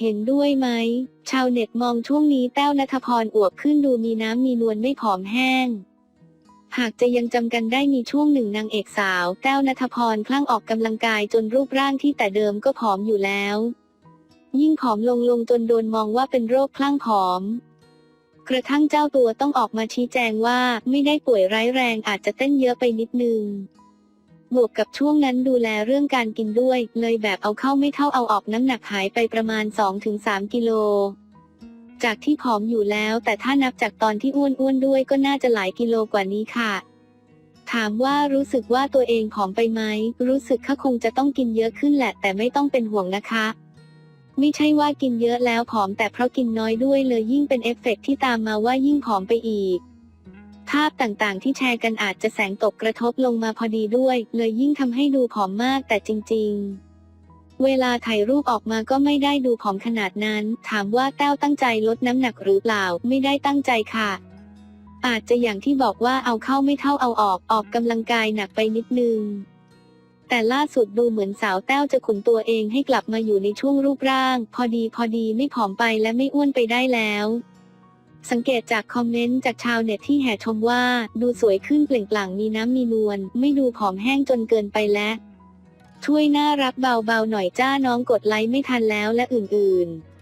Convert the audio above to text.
เห็นด้วยไหม ชาวเน็ตมองช่วงนี้แต้วนัทพรอวบขึ้นดูมีน้ำมีนวลไม่ผอมแห้ง หากจะยังจำกันได้มีช่วงหนึ่งนางเอกสาว แต้วนัทพรคลั่งออกกำลังกายจนรูปร่างที่แต่เดิมก็ผอมอยู่แล้ว ยิ่งผอมลงลงจนโดนมองว่าเป็นโรคคลั่งผอม กระทั่งเจ้าตัวต้องออกมาชี้แจงว่าไม่ได้ป่วยร้ายแรงอาจจะเต้นเยอะไปนิดนึง บวกกับช่วงนั้นดูแลเรื่องการกินด้วย เลยแบบเอาเข้าไม่เท่าเอาออกน้ำหนักหายไปประมาณ 2-3 กิโล จากที่ผอมอยู่แล้ว แต่ถ้านับจากตอนที่อ้วนๆด้วยก็น่าจะหลายกิโลกว่านี้ค่ะ ถามว่ารู้สึกว่าตัวเองผอมไปไหม รู้สึกค่าคงจะต้องกินเยอะขึ้นแหละ แต่ไม่ต้องเป็นห่วงนะคะ ไม่ใช่ว่ากินเยอะแล้วผอมแต่เพราะกินน้อยด้วยเลยยิ่งเป็นเอฟเฟกต์ที่ตามมาว่ายิ่งผอมไปอีกาพต่างๆ ที่แชร์กันอาจจะแสงตกกระทบลงมาพอดีด้วย เลยยิ่งทำให้ดูผอมมากแต่จริง ๆเวลาถ่ายรูปออกมาก็ไม่ได้ดูผอมขนาดนั้น ถามว่าแต้วตั้งใจลดน้ำหนักหรือเปล่า ไม่ได้ตั้งใจค่ะ อาจจะอย่างที่บอกว่าเอาเข้าไม่เท่าเอาออก ออกกำลังกายหนักไปนิดนึง แต่ล่าสุดดูเหมือนสาวแต้วจะขุนตัวเองให้กลับมาอยู่ในช่วงรูปร่าง พอดีพอดีไม่ผอมไปและไม่อ้วนไปได้แล้ว สังเกตจากคอมเมนต์จากชาวเน็ตที่แห่ชมว่า ดูสวยขึ้นเปล่งปลั่งมีน้ำมีนวลไม่ดูผอมแห้งจนเกินไปแล้ว ช่วยน่ารักเบาๆหน่อยจ้าน้องกดไลค์ไม่ทันแล้วและอื่นๆ